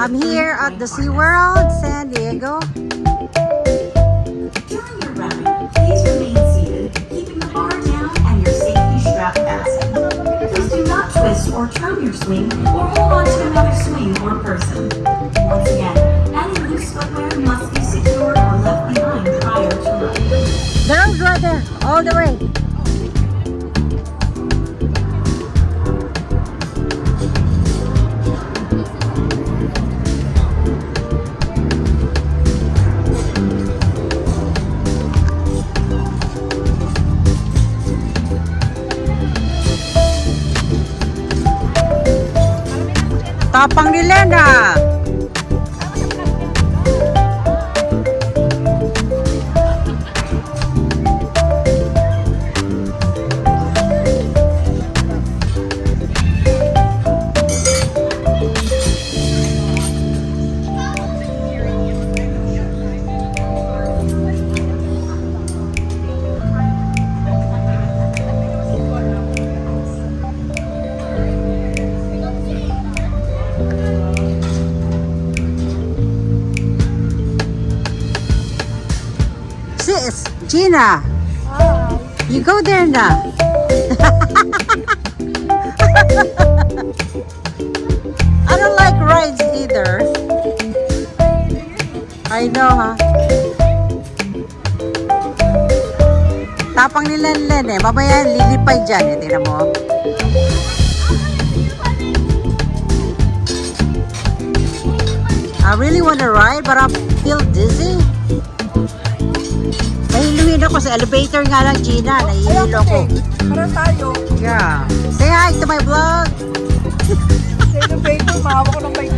I'm here at the SeaWorld, San Diego. During your ride, please remain seated, keeping the bar down and your safety strap fastened. Please do not twist or turn your swing or hold on to another swing or person. Once again, Tapang ni Lena. Gina. You go there na. I don't like rides either. I know, ha? Tapang ni Len eh. Mamaya lilipay dyan eh. Tingnan mo. I really want to ride but I feel dizzy. Ako sa elevator nga lang, Gina. Nahihilo ko. Para tayo. Yeah. Say hi to my vlog. Sa elevator, maawa ko ng bike.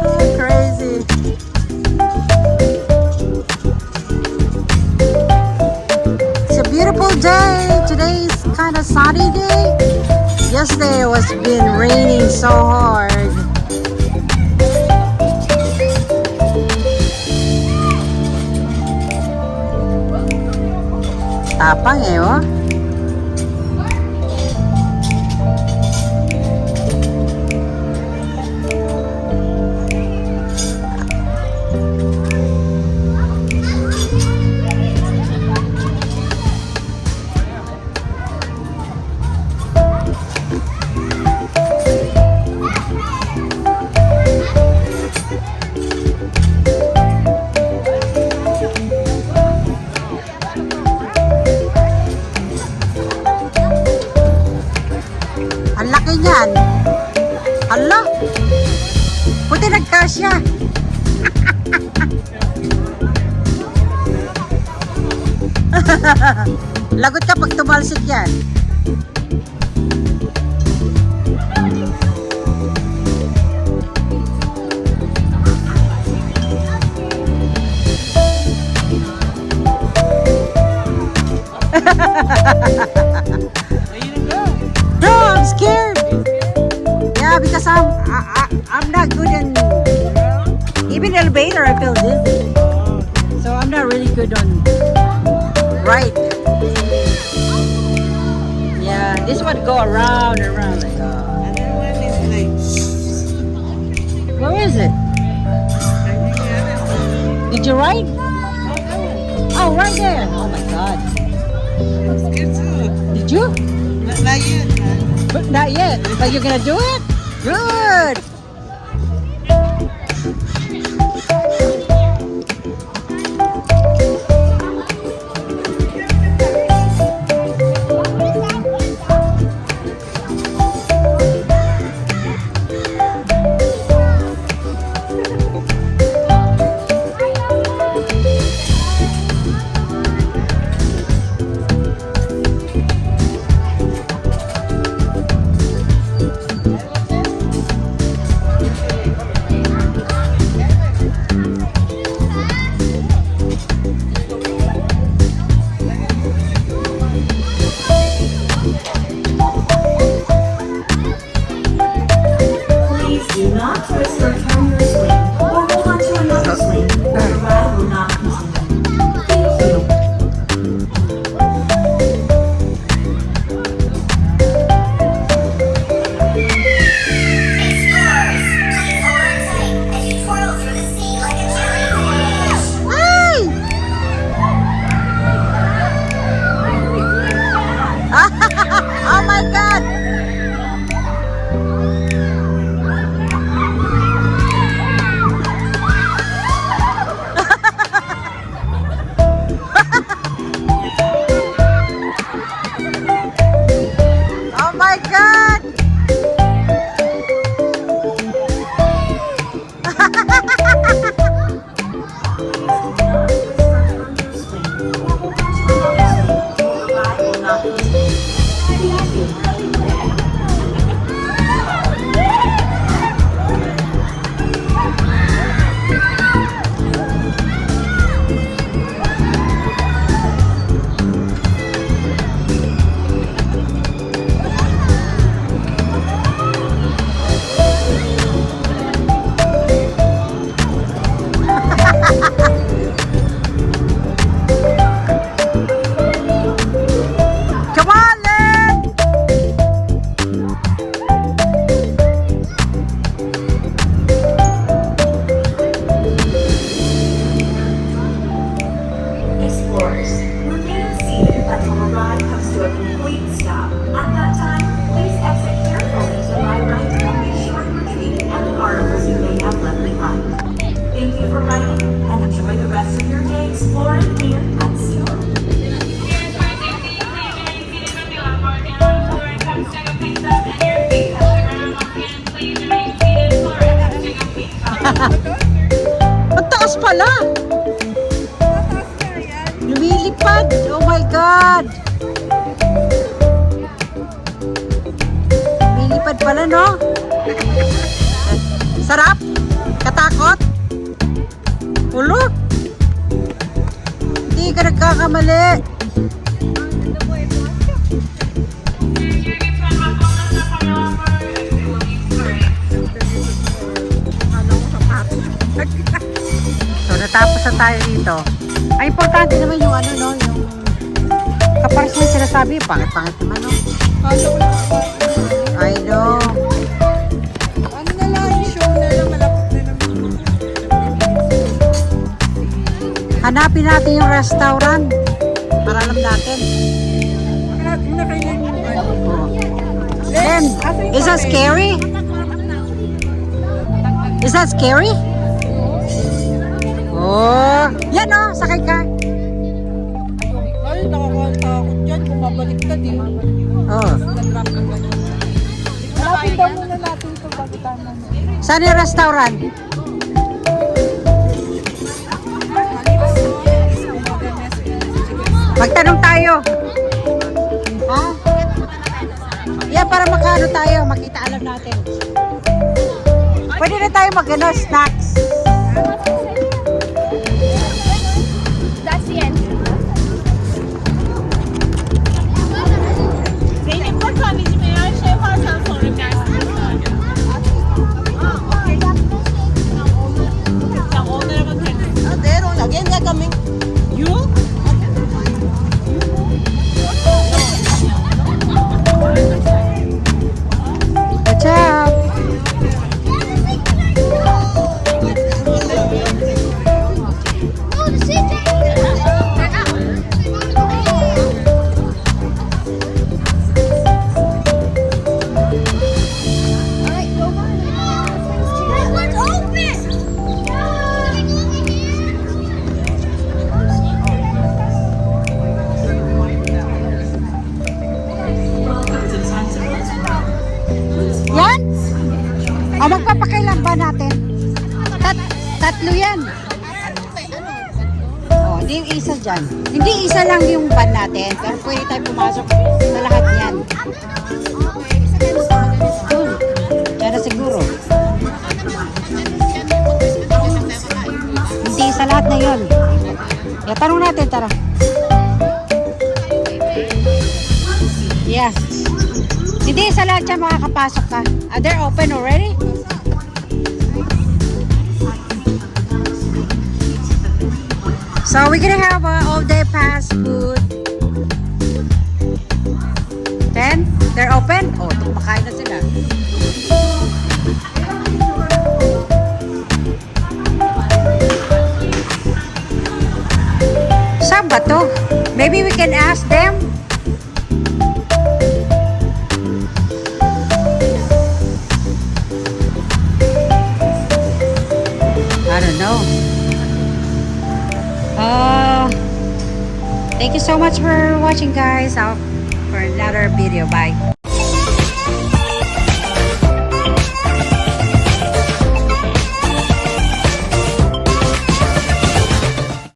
Oh, crazy. It's a beautiful day. Today is kind of sunny day. Yesterday was been raining so hard. Tapang eh, oh. Ang Lagot ka pag tumalsik yan. No, I'm scared. Yeah, because I'm I, I, This one go around and around. Like, uh, is like, where is it? Did you ride? Oh, right there. Oh my God. looks good too. Did you? Not, not yet, man. But not yet. But you're gonna do it? Good. ha ha ha! For riding and enjoy the rest of your day exploring here at pala! Mataas yan. Lumilipad! Oh my God! Lumilipad pala, no? Sarap? Katakot? Ulo? Hindi ka nagkakamali. So, natapos na tayo dito. Ay, importante naman yung ano, no? Yung kapares mo yung sinasabi, pangit-pangit naman, no? I know. Hanapin natin yung restaurant para alam natin. Then, is that scary? Is that scary? Oh, yan oh, sakay ka. Ay, nakakatakot yan. Kung mabalik ka, di. Oh. Malapit daw muna natin ito bago tayo na. Saan yung restaurant? Magtanong tayo. Ha? Yeah, para makaano tayo, makita alam natin. Pwede na tayo mag ano, snacks. That's the end. Zeynep bak anneciğim O, magpapakailan ba natin? Tat tatlo yan. O, hindi yung isa dyan. Hindi isa lang yung van natin, pero pwede tayo pumasok sa lahat yan. Yan na siguro. Hindi sa lahat na yun. Yeah, tanong natin, tara. Yeah. Hindi sa lahat yan makakapasok ka. Are they open already? So we're gonna have a all day fast food. Then, they're open? Oh, kumakain na sila. Uh, thank you so much for watching guys. I'll, for another video. Bye.